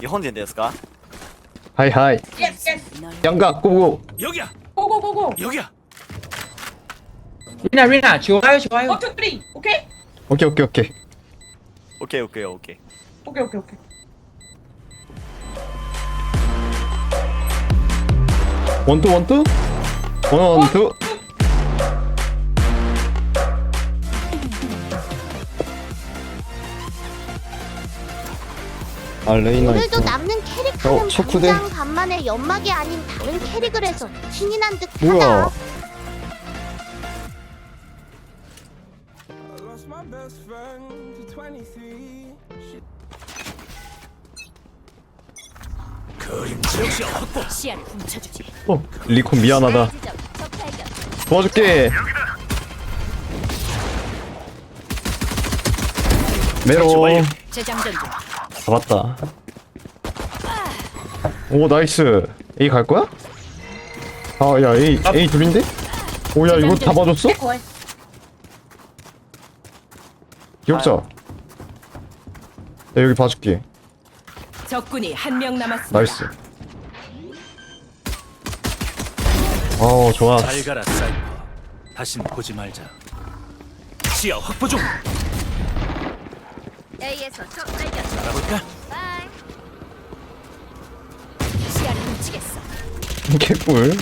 日本人ですか 하이 하이 Yes, yes. 양각 고고 여기야 Go, go, go, go. 여기야 리나 리나 좋아요 좋아요 One, two, three. Okay? 오케이 오케이 오케이 오케이 오케이 오케이 Okay, okay, okay. 원투 원투 원원투 아 레이나 오늘도 있구나 남는 캐릭터는 어, 척후대. 당장 간만에 연막이 아닌 다른 캐릭을 해서 신이 난 듯하다. 뭐야 I lost my best friend to 23. She 그림자 역시 확보 시야를 훔쳐주지. 어 리콘 미안하다 지점 적 발견. 도와줄게 메로. 재장전 중. 잡았다. 오 나이스. A 갈 거야? 아야 A A 둘인데? 오야 이거 다 봐줬어? 기억자 야 여기 봐줄게. 적군이 한 명 남았습니다. 나이스. 어 좋아. 잘 가라 사이퍼. 다신 보지 말자. 시야 확보 중 A에서 적 발견. 알아볼까? 바이. 시야를 훔치겠어. 개꿀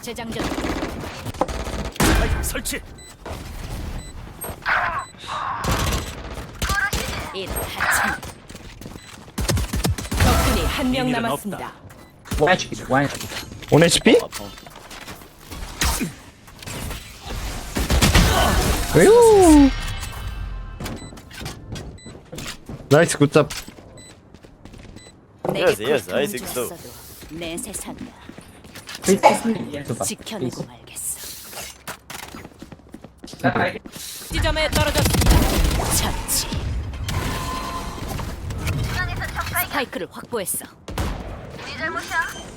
재장전. 설치 이런 하찮은 적군이 한명 비밀은 남았습니다. one HP one HP 1 HP? 으유 나이스 굿잡 내게 Yes, yes, I 고통을 think so. 주었어도 내 세상이야. 지켜내고 말겠어. 지점에 떨어졌습니다. 처치. 스파이크를 확보했어. 스파이크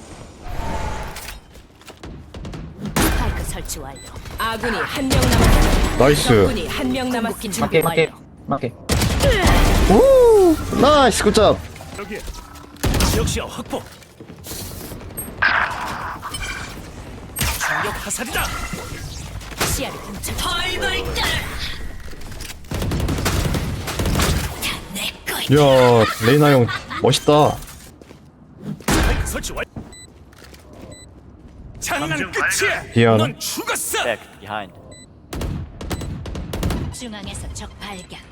설치 완료. 아군이 한 명 남았습니다. 나이스 적군이 한 명 남았습니다. 맞게 맞게. 맞게 오 나이스 굿잡 여기야 역시야 확보 충격 화살이다 시야를 훔쳐. 이야 레이나 형 멋있다 설치 완 장난 끝이야 미안. 넌 죽었어 back behind 중앙에서 적 발견.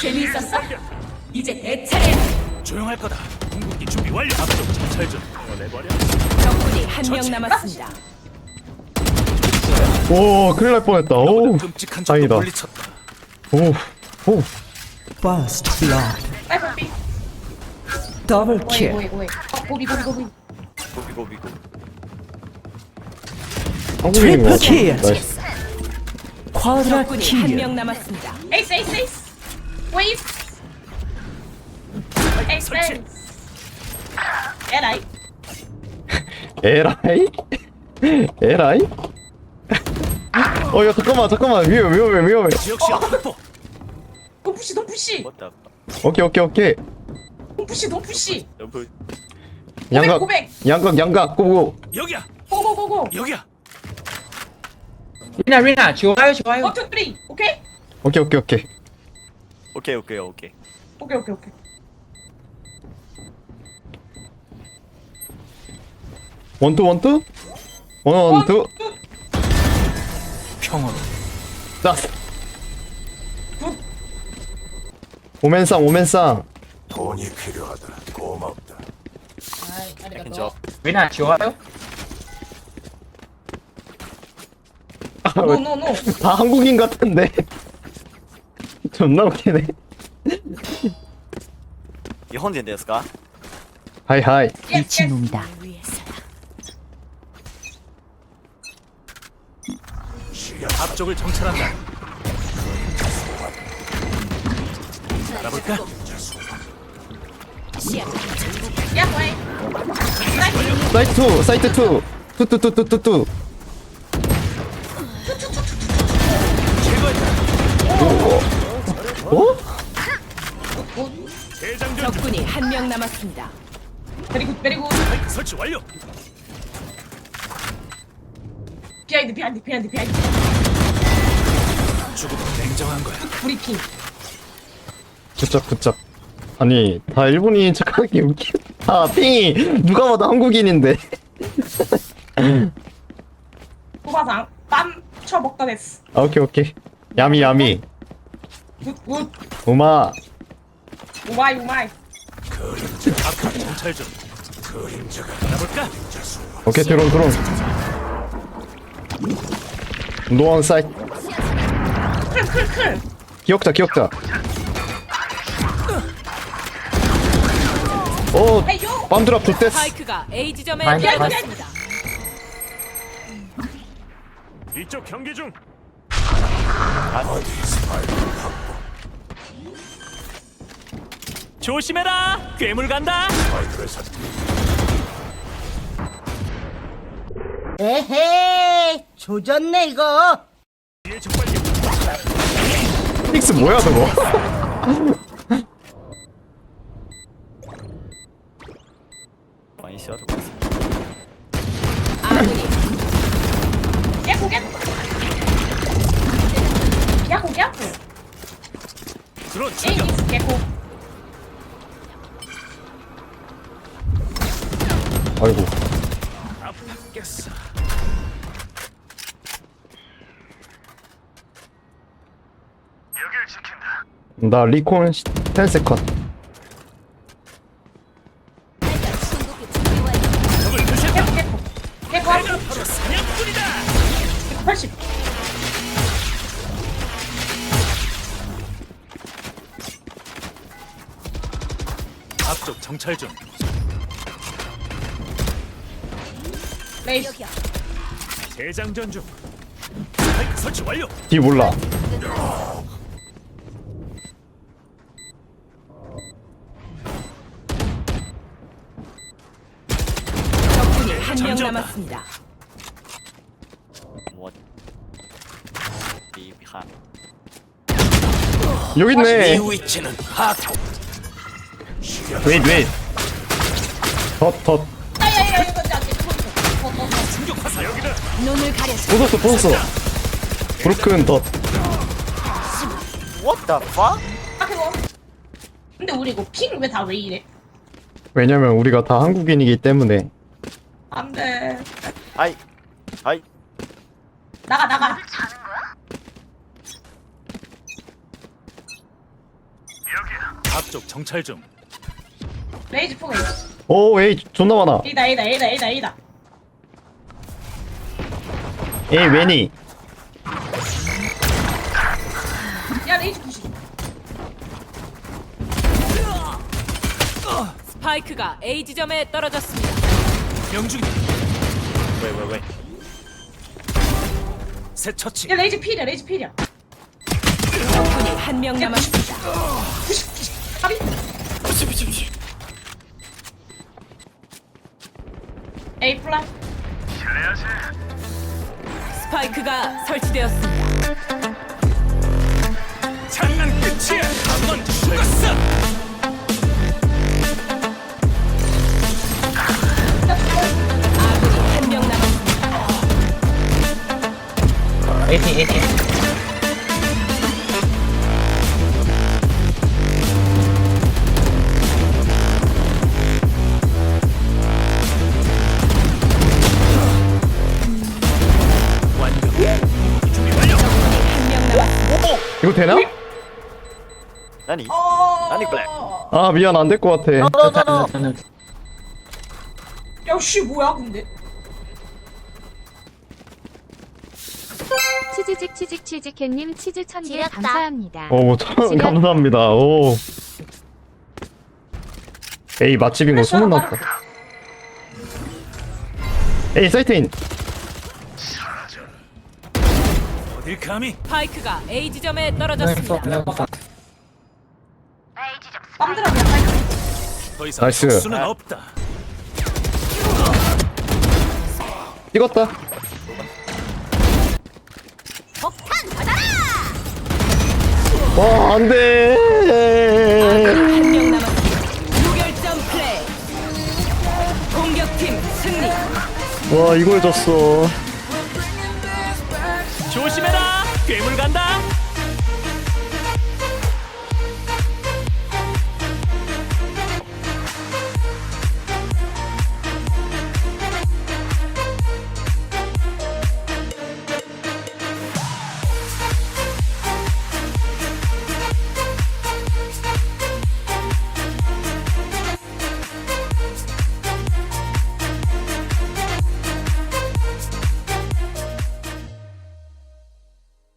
재미있었어? 이제 내 차례. 조용할 거다 궁극기 준비 완료 앞쪽 정찰 좀 보내버려 적군이 한 명. 남았습니다. 오 큰일 날 뻔했다 오 끔찍한 다행이다 물리쳤다 오 오 First blood. Oh, go B, go B. 고비 고비 고비 한국인인 거 같아 kill. 나이스 Quadra 적군이 한 kill. 명 남았습니다. Wave. Ace, 설치. ace. Alright. 에라이? 에라이? 어, 야, 잠깐만, 잠깐만. 위험해, 위험해, 위험해. 지역시야 확보 what the 오케이, 오케이, 오케이. Don't push. 점프 양각, Go back, 양각, 양각, 고고. 여기야 go, go, go, go. 여기야 리나 리나 좋아요 좋아요 two, three. Okay? 오케이, 오케이, 오케이. 오케이 오케이 오케이 Okay, okay, okay. 원투, 원투? 원, 원투? 평화로 나. 오멘상, 오멘상. 돈이 필요하다 고맙다 저 리나 좋아요 No, no, no. 다 한국인 같은데. 존나 웃기네. 日本人ですか 하이, 하이. Yes, yes. 미친놈이다. 위해서야. 앞쪽을 정찰한다 알아볼까? 야, 와이. 사이트 2 사이트 2 투투투투투투 어? 적군이 한 명 남았습니다. 베리굿, 베리굿. 설치 완료. 비하인드, 비하인드, 비하인드, 비하인드. 죽음은 냉정한 거야. 브리핑. 붙잡 붙잡 아니 다 일본인인 척하기 웃기 아 핑이 누가 봐도 한국인인데. 소바상 빰 쳐먹다 됐어. 아, 오케이 오케이. 야미 야미. 굿굿. 우마. 우마이 우마이. 좀. 알아볼까? 오케이 드론 드론. 노원 사이트. 클클클. 기억자 기억자 오 헤이요 빰드랍 좋댔어 스파이크가 A 지점에 아니. 떨어졌습니다. 이쪽 경기 중. 조심해라. 괴물 간다. 에헤이 조졌네 이거. 픽스 뭐야 저거 많이 씌워줄 것 같습니다. 아군이 깨고 깨고 깨고 깨고 드론 에이 출격. 미스 깨고 아이고 아프겠어. 나 리콘 10세컨 앞쪽 정찰 좀. 레이스 재장전 중. 스파이크 설치 완료. 뒤 몰라 적군이 한명 장전다. 남았습니다. 여기 있네 위치는 하. 웨 이트 웨이트 덧덧. 야야야 이거 이제 안돼 그거 충격 화살 여기다. 눈을 가렸어. 부쉈어 부쉈어 브루큰 덧. What the fuck? 아 그거 근데 우리 이거 핑 왜 다 왜 이래? 왜냐면 우리가 다 한국인이기 때문에. 안 돼. 아이 아이. 나가 나가. 앞쪽 정찰 좀. 레이즈 포기 오 에이 존나 많아 A다 A다 A다 A다 A다 에이 웨니 야 레이즈 90 스파이크가 A 지점에 떨어졌습니다. 명중. 왜왜 왜? 새 처치. 야 레이즈 필이야 레이즈 필이야 적군이 한 명 남았습니다. 까비 A 플라이 스파이크가 설치되었습니다. 장난 끝이야. 한번 죽었어. 아군이 한 명 남았습니다. 에이티 에이티 이거 되나? 나니? 어 아니, 블랙. 아 미안 안 될 것 같아 저는 야씨 뭐야 근데 치즈직 치직 치직캣님 치즈 천개 지렸다. 감사합니다. 오 참, 감사합니다 오 에이 맛집인 거 소문났다 에이 사이트인 감히? 파이크가 A 지점에 떨어졌습니다. 네, 빰들어 그냥 빨리. 더 이상 나이스. 수는 없다. 찍었다. 폭탄 받아라! 와, 안 돼. 한 이거 해줬어